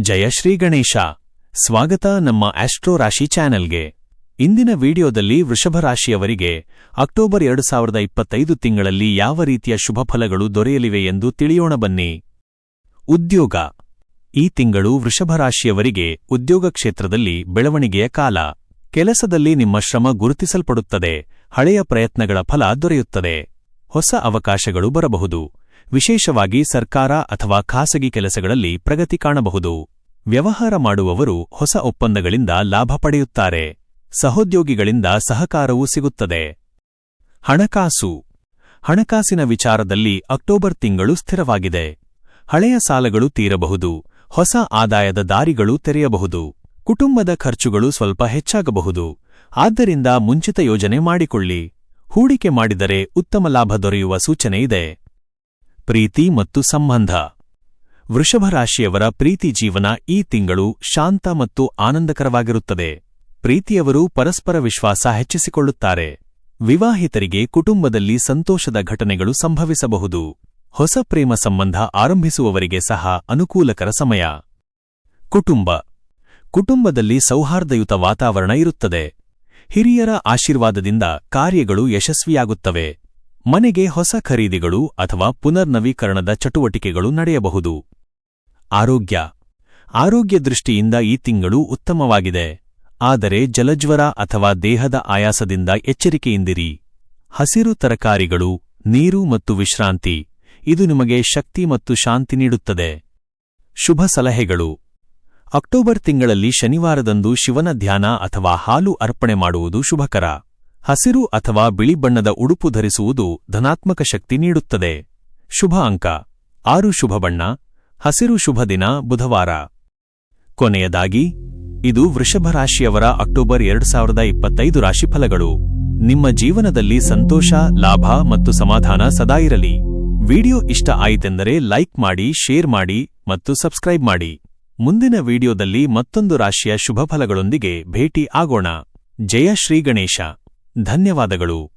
ಜಯ ಶ್ರೀ ಗಣೇಶ. ಸ್ವಾಗತ ನಮ್ಮ ಆಸ್ಟ್ರೋ ರಾಶಿ ಚಾನೆಲ್ಗೆ. ಇಂದಿನ ವಿಡಿಯೋದಲ್ಲಿ ವೃಷಭ ರಾಶಿಯವರಿಗೆ ಅಕ್ಟೋಬರ್ ಎರಡು ಸಾವಿರದ ಇಪ್ಪತ್ತೈದು ತಿಂಗಳಲ್ಲಿ ಯಾವ ರೀತಿಯ ಶುಭ ಫಲಗಳು ದೊರೆಯಲಿವೆ ಎಂದು ತಿಳಿಯೋಣ ಬನ್ನಿ. ಉದ್ಯೋಗ. ಈ ತಿಂಗಳು ವೃಷಭ ರಾಶಿಯವರಿಗೆ ಉದ್ಯೋಗ ಕ್ಷೇತ್ರದಲ್ಲಿ ಬೆಳವಣಿಗೆಯ ಕಾಲ. ಕೆಲಸದಲ್ಲಿ ನಿಮ್ಮ ಶ್ರಮ ಗುರುತಿಸಲ್ಪಡುತ್ತದೆ, ಹಳೆಯ ಪ್ರಯತ್ನಗಳ ಫಲ ದೊರೆಯುತ್ತದೆ. ಹೊಸ ಅವಕಾಶಗಳು ಬರಬಹುದು. ವಿಶೇಷವಾಗಿ ಸರ್ಕಾರ ಅಥವಾ ಖಾಸಗಿ ಕೆಲಸಗಳಲ್ಲಿ ಪ್ರಗತಿ ಕಾಣಬಹುದು. ವ್ಯವಹಾರ ಮಾಡುವವರು ಹೊಸ ಒಪ್ಪಂದಗಳಿಂದ ಲಾಭ ಪಡೆಯುತ್ತಾರೆ. ಸಹೋದ್ಯೋಗಿಗಳಿಂದ ಸಹಕಾರವೂ ಸಿಗುತ್ತದೆ. ಹಣಕಾಸು. ಹಣಕಾಸಿನ ವಿಚಾರದಲ್ಲಿ ಅಕ್ಟೋಬರ್ ತಿಂಗಳು ಸ್ಥಿರವಾಗಿದೆ. ಹಳೆಯ ಸಾಲಗಳು ತೀರಬಹುದು. ಹೊಸ ಆದಾಯದ ದಾರಿಗಳು ತೆರೆಯಬಹುದು. ಕುಟುಂಬದ ಖರ್ಚುಗಳು ಸ್ವಲ್ಪ ಹೆಚ್ಚಾಗಬಹುದು. ಆದ್ದರಿಂದ ಮುಂಚಿತ ಯೋಜನೆ ಮಾಡಿಕೊಳ್ಳಿ. ಹೂಡಿಕೆ ಮಾಡಿದರೆ ಉತ್ತಮ ಲಾಭ ದೊರೆಯುವ ಸೂಚನೆ ಇದೆ. ಪ್ರೀತಿ ಮತ್ತು ಸಂಬಂಧ. ವೃಷಭರಾಶಿಯವರ ಪ್ರೀತಿ ಜೀವನ ಈ ತಿಂಗಳು ಶಾಂತ ಮತ್ತು ಆನಂದಕರವಾಗಿರುತ್ತದೆ. ಪ್ರೀತಿಯವರು ಪರಸ್ಪರ ವಿಶ್ವಾಸ ಹೆಚ್ಚಿಸಿಕೊಳ್ಳುತ್ತಾರೆ. ವಿವಾಹಿತರಿಗೆ ಕುಟುಂಬದಲ್ಲಿ ಸಂತೋಷದ ಘಟನೆಗಳು ಸಂಭವಿಸಬಹುದು. ಹೊಸ ಪ್ರೇಮ ಸಂಬಂಧ ಆರಂಭಿಸುವವರಿಗೆ ಸಹ ಅನುಕೂಲಕರ ಸಮಯ. ಕುಟುಂಬ. ಕುಟುಂಬದಲ್ಲಿ ಸೌಹಾರ್ದಯುತ ವಾತಾವರಣ ಇರುತ್ತದೆ. ಹಿರಿಯರ ಆಶೀರ್ವಾದದಿಂದ ಕಾರ್ಯಗಳು ಯಶಸ್ವಿಯಾಗುತ್ತವೆ. ಮನೆಗೆ ಹೊಸ ಖರೀದಿಗಳು ಅಥವಾ ಪುನರ್ನವೀಕರಣದ ಚಟುವಟಿಕೆಗಳು ನಡೆಯಬಹುದು. ಆರೋಗ್ಯ. ಆರೋಗ್ಯ ದೃಷ್ಟಿಯಿಂದ ಈ ತಿಂಗಳು ಉತ್ತಮವಾಗಿದೆ. ಆದರೆ ಜಲಜ್ವರ ಅಥವಾ ದೇಹದ ಆಯಾಸದಿಂದ ಎಚ್ಚರಿಕೆಯಿಂದಿರಿ. ಹಸಿರು ತರಕಾರಿಗಳು, ನೀರು ಮತ್ತು ವಿಶ್ರಾಂತಿ. ಇದು ನಿಮಗೆ ಶಕ್ತಿ ಮತ್ತು ಶಾಂತಿ ನೀಡುತ್ತದೆ. ಶುಭ ಸಲಹೆಗಳು. ಅಕ್ಟೋಬರ್ ತಿಂಗಳಲ್ಲಿ ಶನಿವಾರದಂದು ಶಿವನ ಧ್ಯಾನ ಅಥವಾ ಹಾಲು ಅರ್ಪಣೆ ಮಾಡುವುದು ಶುಭಕರ. ಹಸಿರು ಅಥವಾ ಬಿಳಿ ಬಣ್ಣದ ಉಡುಪು ಧರಿಸುವುದು ಧನಾತ್ಮಕ ಶಕ್ತಿ ನೀಡುತ್ತದೆ. ಶುಭ ಅಂಕ. ಆರು ಶುಭ ಬಣ್ಣ. ಹಸಿರು ಶುಭ ದಿನ, ಬುಧವಾರ. ಕೊನೆಯದಾಗಿ, ಇದು ವೃಷಭ ರಾಶಿಯವರ ಅಕ್ಟೋಬರ್ ಎರಡು ಸಾವಿರದ ಇಪ್ಪತ್ತೈದು ರಾಶಿಫಲಗಳು ನಿಮ್ಮ ಜೀವನದಲ್ಲಿ ಸಂತೋಷ, ಲಾಭ ಮತ್ತು ಸಮಾಧಾನ ಸದಾ ಇರಲಿ. ವಿಡಿಯೋ ಇಷ್ಟ ಆಯಿತೆಂದರೆ ಲೈಕ್ ಮಾಡಿ, ಶೇರ್ ಮಾಡಿ ಮತ್ತು ಸಬ್ಸ್ಕ್ರೈಬ್ ಮಾಡಿ. ಮುಂದಿನ ವಿಡಿಯೋದಲ್ಲಿ ಮತ್ತೊಂದು ರಾಶಿಯ ಶುಭಫಲಗಳೊಂದಿಗೆ ಭೇಟಿ ಆಗೋಣ. ಜಯ ಶ್ರೀ ಗಣೇಶ. ಧನ್ಯವಾದಗಳು.